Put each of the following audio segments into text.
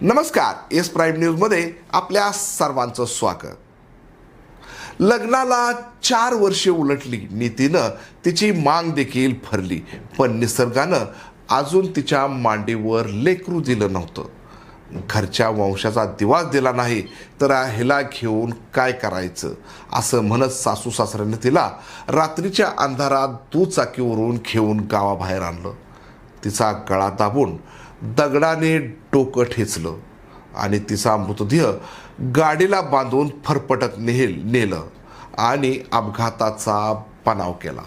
नमस्कार S prime न्यूजमध्ये आपल्या सर्वांचं स्वागत. लग्नाला चार वर्षे उलटली नीतीनं तिची मांग देखील भरली पण निसर्गानं अजून तिच्या मांडीवर लेकरू दिलं नव्हतं. घरच्या वंशाचा दिवास दिला नाही तर ह्याला घेऊन काय करायचं? असं म्हणत सासू सासऱ्याने तिला रात्रीच्या अंधारात दुचाकीवरून घेऊन गावाबाहेर आणलं. तिचा गळा दाबून दगडाने डोकं ठेचलं आणि तिचा मृतदेह गाडीला बांधून फरफटत नेल नेलं आणि अपघाताचा बनाव केला.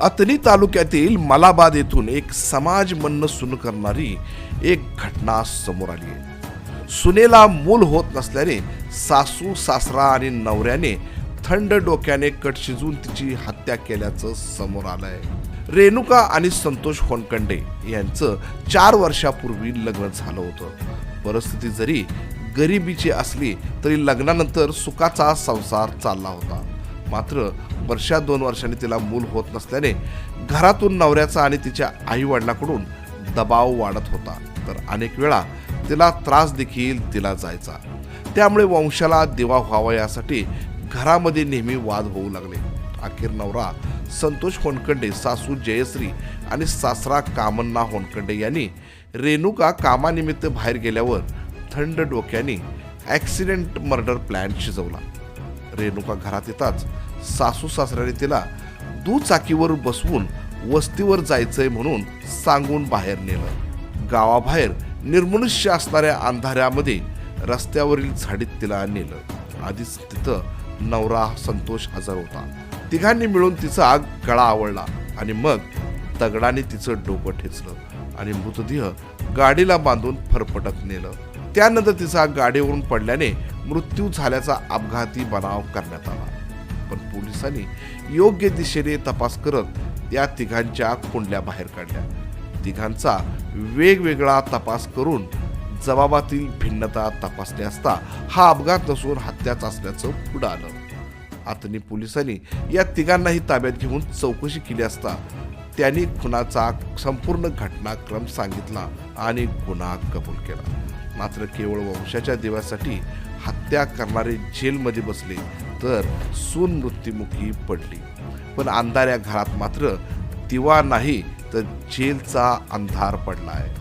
अतनी तालुक्यातील मलाबाद येथून एक समाज म्हणणं सुन करणारी एक घटना समोर आली आहे. सुनेला मूल होत नसल्याने सासू सासरा आणि नवऱ्याने थंड डोक्याने कट शिजून तिची हत्या केल्याचं समोर आलंय. रेणुका आणि संतोष होनकंडे यांचं चार वर्षापूर्वी लग्न झालं होतं. परिस्थिती जरी गरिबीची असली तरी लग्नानंतर सुखाचा संसार चालला होता. मात्र वर्षा दोन वर्षांनी तिला मूल होत नसल्याने घरातून नवऱ्याचा आणि तिच्या आईवडिलांकडून दबाव वाढत होता. तर अनेक वेळा तिला त्रास देखील दिला जायचा. त्यामुळे वंशाला दिवा व्हावा यासाठी घरामध्ये नेहमी वाद होऊ लागले. अखेर नवरा संतोष होनकंडे सासू जयश्री आणि सासरा कामन्ना होनकंडे यांनी रेणुका कामानिमित्त बाहेर गेल्यावर थंड डोक्याने ॲक्सिडेंट मर्डर प्लॅन शिजवला. रेणुका घरात येताच सासू सासऱ्याने तिला दुचाकीवर बसवून वस्तीवर जायचंय म्हणून सांगून बाहेर नेलं. गावाबाहेर निर्मनुष्य असणाऱ्या अंधाऱ्यामध्ये रस्त्यावरील झाडीत तिला नेलं. आधीच तिथं नवरा संतोष हजर होता. तिघांनी मिळून तिचा आग गळा आवळला आणि मग दगडाने तिचं डोकं ठेचलं आणि मृतदेह गाडीला बांधून फरफटत नेलं. त्यानंतर तिचा गाडीवरून पडल्याने मृत्यू झाल्याचा अपघाती बनाव करण्यात आला. पण पोलिसांनी योग्य दिशेने तपास करत या तिघांच्या कुंडल्या बाहेर काढल्या. तिघांचा वेगवेगळा तपास करून जबाबातील भिन्नता तपासली असता हा अपघात नसून हत्याच असल्याचं पुढं आलं. आतनी पोलिसांनी या तिघांनाही ताब्यात घेऊन चौकशी केली असता त्यांनी खुनाचा संपूर्ण घटनाक्रम सांगितला आणि गुन्हा कबूल केला. मात्र केवळ वंशाच्या देवासाठी हत्या करणारे जेलमध्ये बसले तर सून मृत्युमुखी पडली. पण अंधाऱ्या घरात मात्र दिवा नाही तर जेलचा अंधार पडला आहे